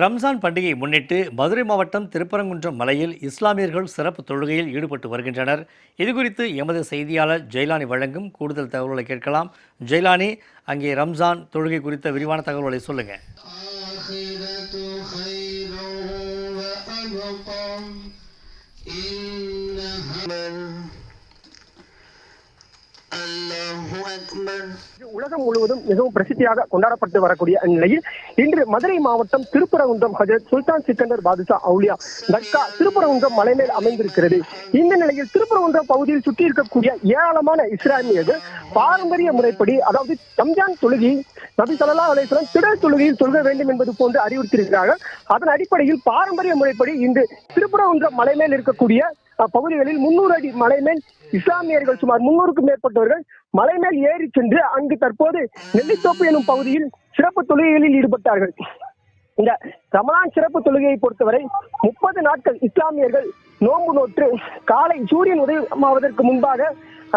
ரம்ஜான் பண்டிகையை முன்னிட்டு மதுரை மாவட்டம் திருப்பரங்குன்றம் மலையில் இஸ்லாமியர்கள் சிறப்பு தொழுகையில் ஈடுபட்டு வருகின்றனர். இதுகுறித்து எமது செய்தியாளர் ஜெயலானி வழங்கும் கூடுதல் தகவல்களை கேட்கலாம். ஜெயலானி அங்கே ரம்ஜான் தொழுகை குறித்த விரிவான தகவல்களை சொல்லுங்க. Amen. உலகம் முழுவதும் மிகவும் பிரசித்தியாக கொண்டாடப்பட்டு வரக்கூடிய நிலையில் இன்று மதுரை மாவட்டம் திருப்பரங்குன்றம் ஹஜரத் சுல்தான் சிக்கந்தர் பாதுஷா அவுலியா தர்கா திருப்பரங்குன்றம் மலைமேல் அமைந்திருக்கிறது. இந்த நிலையில் திருப்பரங்குன்றம் பகுதியில் சுற்றி இருக்கக்கூடிய ஏராளமான இஸ்லாமியர்கள் பாரம்பரிய முறைப்படி அதாவது ரம்ஜான் தொழுகை நபி ஸல்லல்லாஹு அலேஸ்வரம் திடல் தொழுகையில் தொழுக வேண்டும் என்பது போன்று அறிவுறுத்தியிருக்கிறார்கள். அதன் அடிப்படையில் பாரம்பரிய முறைப்படி இன்று திருப்பரங்குன்றம் மலைமேல் இருக்கக்கூடிய பகுதிகளில் முன்னூறு அடி மலைமேல் இஸ்லாமியர்கள் சுமார் முன்னூறுக்கும் மேற்பட்டவர்கள் மலைமேல் ஏறி சென்று அங்கு தற்போது நெல்லித்தோப்பு எனும் பகுதியில் சிறப்பு தொழுகைகளில் ஈடுபட்டார்கள். இந்த ரமலான் சிறப்பு தொழுகையை பொறுத்தவரை முப்பது நாட்கள் இஸ்லாமியர்கள் நோன்பு நோற்று காலை சூரியன் உதயமாவதற்கு முன்பாக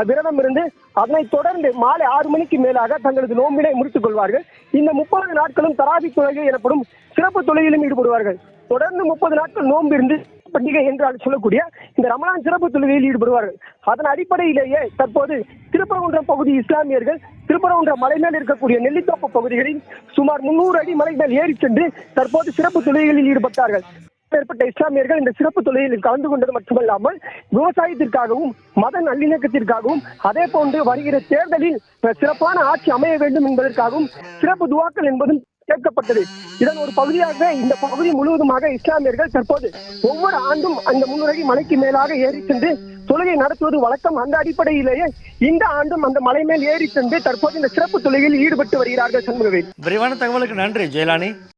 விரதம் இருந்து அதனை தொடர்ந்து மாலை ஆறு மணிக்கு மேலாக தங்களது நோம்பினை முடித்துக் கொள்வார்கள். இந்த முப்பது நாட்களும் தராபி தொழுகை எனப்படும் சிறப்பு தொழுகையிலும் ஈடுபடுவார்கள். தொடர்ந்து முப்பது நாட்கள் நோன்பு பண்டிகை என்றால் சொல்லக்கூடிய இந்த ரமலான் சிறப்பு தொழுகையில் ஈடுபடுவார்கள். அதன் அடிப்படையிலேயே தற்போது திருப்பரங்குன்றம் பகுதி இஸ்லாமியர்கள் திருப்பரங்குன்றம் மலைமேல் இருக்கக்கூடிய நெல்லித்தோப்பு பகுதிகளில் சுமார் முன்னூறு அடி மலை மேல் ஏறி சென்று தற்போது சிறப்பு தொழுகைகளில் ஈடுபட்டார்கள். மேற்பட்ட இஸ்லாமியர்கள் இந்த சிறப்பு தொழிலில் கலந்து கொண்டது மட்டுமல்லாமல் விவசாயத்திற்காகவும் மத நல்லிணக்கத்திற்காகவும் அதே போன்று வருகிற தேர்தலில் சிறப்பான ஆட்சி அமைய வேண்டும் என்பதற்காகவும் சிறப்பு துவாக்கள் என்பதும் கேட்கப்பட்டது இதன் ஒரு பகுதியாக இந்த பகுதி முழுவதுமாக இஸ்லாமியர்கள் தற்போது ஒவ்வொரு ஆண்டும் அந்த முன்னுரை மலைக்கு மேலாக ஏறி சென்று தொழுகை நடத்துவது வழக்கம் அந்த அடிப்படையிலேயே இந்த ஆண்டும் அந்த மலை மேல் ஏறி சென்று தற்போது இந்த சிறப்பு தொழுகையில் ஈடுபட்டு வருகிறார்கள் சண்முகவேல். விரிவான தகவலுக்கு நன்றி ஜெயலானி.